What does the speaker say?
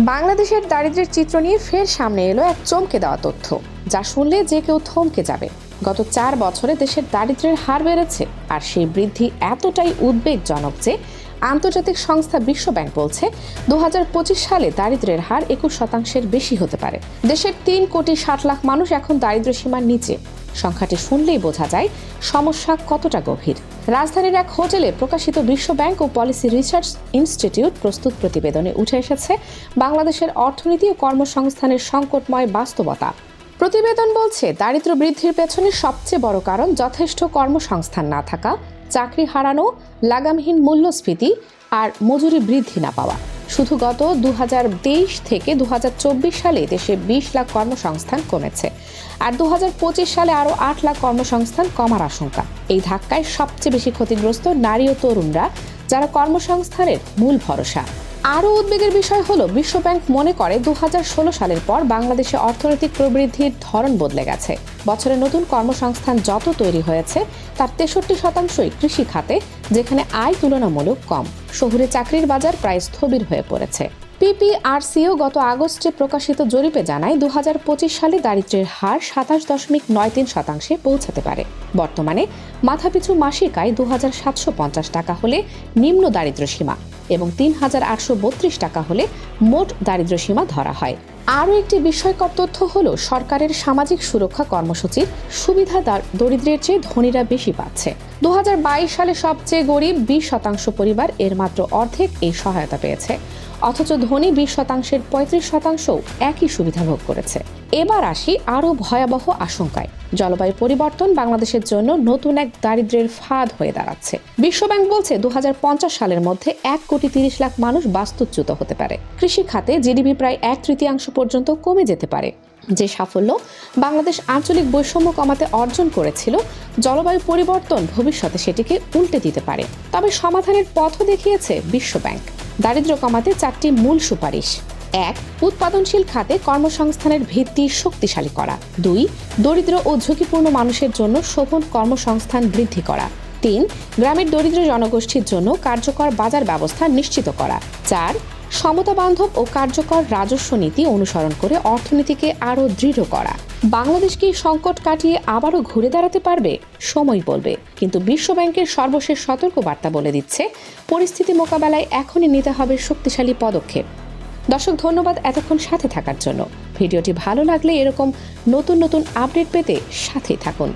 বাংলাদেশের দারিদ্র্যের চিত্র নিয়ে ফের সামনে এলো এক চমকে দেওয়া তথ্য, যা শুনলে যে কেউ থমকে যাবে। গত চার বছরে দেশের দারিদ্র্যের হার বেড়েছে, আর সেই বৃদ্ধি এতটাই উদ্বেগজনক যে আন্তর্জাতিক সংস্থা বিশ্ব ব্যাংক বলছে দু হাজার পঁচিশ সালে দারিদ্র্যের হার একুশ শতাংশের বেশি হতে পারে। দেশের তিন কোটি ষাট লাখ মানুষ এখন দারিদ্র্য সীমার নিচে। সংখ্যাটি শুনলেই বোঝা যায় সমস্যা কতটা গভীর। রাজধানীর এক হোটেলে প্রকাশিত বিশ্ব ব্যাংক ও পলিসি রিসার্চ ইনস্টিটিউট প্রস্তুত প্রতিবেদনে উঠে এসেছে বাংলাদেশের অর্থনীতি ও কর্মসংস্থানের সংকটময় বাস্তবতা। প্রতিবেদন বলছে দারিদ্র্য বৃদ্ধির পেছনে সবচেয়ে বড় কারণ যথেষ্ট কর্মসংস্থান না থাকা, চাকরি হারানো, লাগামহীন মূল্যস্ফীতি আর মজুরি বৃদ্ধি না পাওয়া। শুধু গত দু থেকে দু হাজার চব্বিশ সালে দেশে বিশ লাখ কর্মসংস্থান কমেছে। আর দু হাজার পঁচিশ সালে আরও আট লাখ কর্মসংস্থান কমার আশঙ্কা। এই ধাক্কায় সবচেয়ে বেশি ক্ষতিগ্রস্ত নারী ও তরুণরা, যারা কর্মসংস্থানের মূল ভরসা। আরও উদ্বেগের বিষয় হলো, বিশ্বব্যাংক মনে করে দু হাজার ষোলো সালের পর বাংলাদেশে অর্থনৈতিক প্রবৃদ্ধির ধরন বদলে গেছে। বছরে নতুন কর্মসংস্থান যত তৈরি হয়েছে, তার তেষট্টি শতাংশই কৃষি খাতে, যেখানে আয় তুলনামূলক কম। শহুরে চাকরির বাজার প্রায় স্থবির হয়ে পড়েছে। পিপিআরসিও গত আগস্টে প্রকাশিত জরিপে জানায় দু হাজার পঁচিশ সালে দারিদ্র্যের হার সাতাশ দশমিক নয় তিন শতাংশে পৌঁছাতে পারে। বর্তমানে মাথাপিছু মাসিক আয় দু টাকা হলে নিম্ন দারিদ্র্য সীমা। এবং তিন হাজার আটশো বত্রিশ টাকা হলে মোট দারিদ্র সীমা ধরা হয়। আরও একটি বিস্ময়কর তথ্য হল, সরকারের সামাজিক সুরক্ষা কর্মসূচির সুবিধা দার- দরিদ্রের চেয়ে ধনীরা বেশি পাচ্ছে। দু হাজার বাইশ সালে সবচেয়ে গরিব বিশ শতাংশ পরিবার এর মাত্র অর্ধেক এই সহায়তা পেয়েছে। অথচ ধনী বিশ শতাংশের পঁয়ত্রিশ শতাংশও একই সুবিধা ভোগ করেছে। এবার আসি আরও ভয়াবহ আশঙ্কায়। জলবায়ু পরিবর্তন বাংলাদেশের জন্য নতুন এক দারিদ্র্যের ফাঁদ হয়ে দাঁড়াচ্ছে। বিশ্বব্যাংক বলছে দু হাজার পঞ্চাশ সালের মধ্যে এক কোটি তিরিশ লাখ মানুষ বাস্তুচ্যুত হতে পারে। কৃষি খাতে জিডিপি প্রায় এক তৃতীয়াংশ পর্যন্ত কমে যেতে পারে। যে সাফল্য বাংলাদেশ আঞ্চলিক বৈষম্য কমাতে অর্জন করেছিল, জলবায়ু পরিবর্তন ভবিষ্যতে সেটিকে উল্টে দিতে পারে। তবে সমাধানের পথও দেখিয়েছে বিশ্বব্যাংক। দারিদ্র্য কমাতে চারটি মূল সুপারিশ। এক, উৎপাদনশীল খাতে কর্মসংস্থানের ভিত্তি শক্তিশালী করা। দুই, দরিদ্র ও ঝুঁকিপূর্ণ মানুষের জন্য শোভন কর্মসংস্থান বৃদ্ধি করা। তিন, গ্রামের দরিদ্র জনগোষ্ঠীর জন্য কার্যকর বাজার ব্যবস্থা নিশ্চিত করা। চার সমতা বান্ধব ও কার্যকর রাজস্ব নীতি অনুসরণ করে অর্থনীতিকে আরও দৃঢ় করা। বাংলাদেশ কি সংকট কাটিয়ে আবারও ঘুরে দাঁড়াতে পারবে? সময় বলবে। কিন্তু বিশ্বব্যাংকের সর্বশেষ সতর্কবার্তা বলে দিচ্ছে, পরিস্থিতি মোকাবেলায় এখনই নিতে হবে শক্তিশালী পদক্ষেপ। দর্শক, ধন্যবাদ এতক্ষণ সাথে থাকার জন্য। ভিডিওটি ভালো লাগলে এরকম নতুন নতুন আপডেট পেতে সাথেই থাকুন।